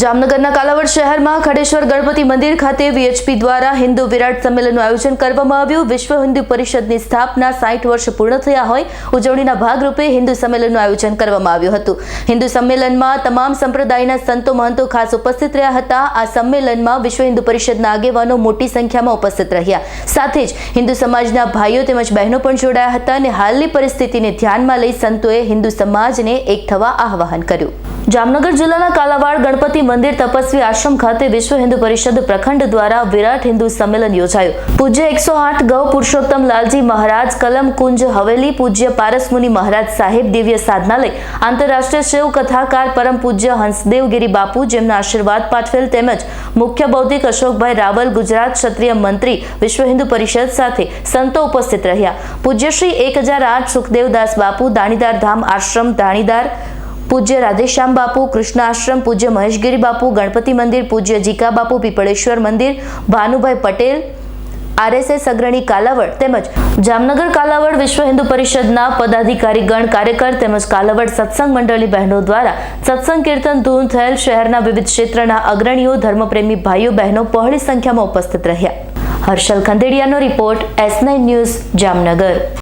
જામનગરના કાલાવડ શહેરમાં ખડેશ્વર ગણપતિ મંદિર ખાતે વીએચપી દ્વારા હિન્દુ વિરાટ સંમેલનનું આયોજન કરવામાં આવ્યું. વિશ્વ હિન્દુ પરિષદની સ્થાપના સાઠ વર્ષ પૂર્ણ થયા હોય. ઉજવણીના ભાગરૂપે હિન્દુ સંમેલનનું આયોજન કરવામાં આવ્યું હતું. હિન્દુ સંમેલનમાં તમામ સંપ્રદાયના સંતો, મહંતો ખાસ ઉપસ્થિત રહ્યા હતા. આ સંમેલનમાં વિશ્વ હિન્દુ પરિષદના આગેવાનો મોટી સંખ્યામાં ઉપસ્થિત રહ્યા. સાથે જ હિન્દુ સમાજના ભાઈઓ તેમજ બહેનો પણ જોડાયા હતા અને હાલની પરિસ્થિતિને ધ્યાનમાં લઈ સંતોએ હિન્દુ સમાજને એક થવા આહવાન કર્યું. જામનગર જિલ્લાના કાલાવાડ ગણપતિ મંદિર તપસ્વી આશ્રમ ખાતે વિશ્વ હિન્દુ પરિષદ પ્રખંડ દ્વારા વિરાટ હિન્દુ સંમેલન યોજાયું. પૂજ્ય એકસો આઠ ગૌ પુરુષોત્તમ લાલજી મહારાજ, કલમ કુંજ, હવેલી પૂજ્ય પારસમુનિ મહારાજ સાહેબ દિવ્ય સાધનાલય, આંતરરાષ્ટ્રીય શિવ કથાકાર પરમ પૂજ્ય હંસદેવગીરી બાપુ જેમના આશીર્વાદ પાઠવેલ તેમજ મુખ્ય બૌદ્ધિક અશોકભાઈ રાવલ ગુજરાત ક્ષત્રિય મંત્રી વિશ્વ હિન્દુ પરિષદ સાથે સંતો ઉપસ્થિત રહ્યા. પૂજ્યશ્રી એક હજાર આઠ સુખદેવદાસ બાપુ, દાણીદાર ધામ આશ્રમ, દાણીદાર પૂજ્ય રાધેશ્યામ બાપુ કૃષ્ણ આશ્રમ પૂજ્ય મહેશગીરી બાપુ, ગણપતિ મંદિર પૂજ્ય જીકા બાપુ, પીપળેશ્વર મંદિર, ભાનુભાઈ પટેલ, આરએસએસ અગ્રણી કાલાવડ તેમજ જામનગર કાલાવડ વિશ્વ હિન્દુ પરિષદના પદાધિકારીગણ કાર્યકર તેમજ કાલાવડ સત્સંગ મંડળની બહેનો દ્વારા સત્સંગ કીર્તન ધૂન થયેલ શહેરના વિવિધ ક્ષેત્રના અગ્રણીઓ, ધર્મપ્રેમી ભાઈઓ, બહેનો પહોળી સંખ્યામાં ઉપસ્થિત રહ્યા. હર્ષલ ખંદેડિયાનો રિપોર્ટ એસ ન્યૂઝ જામનગર.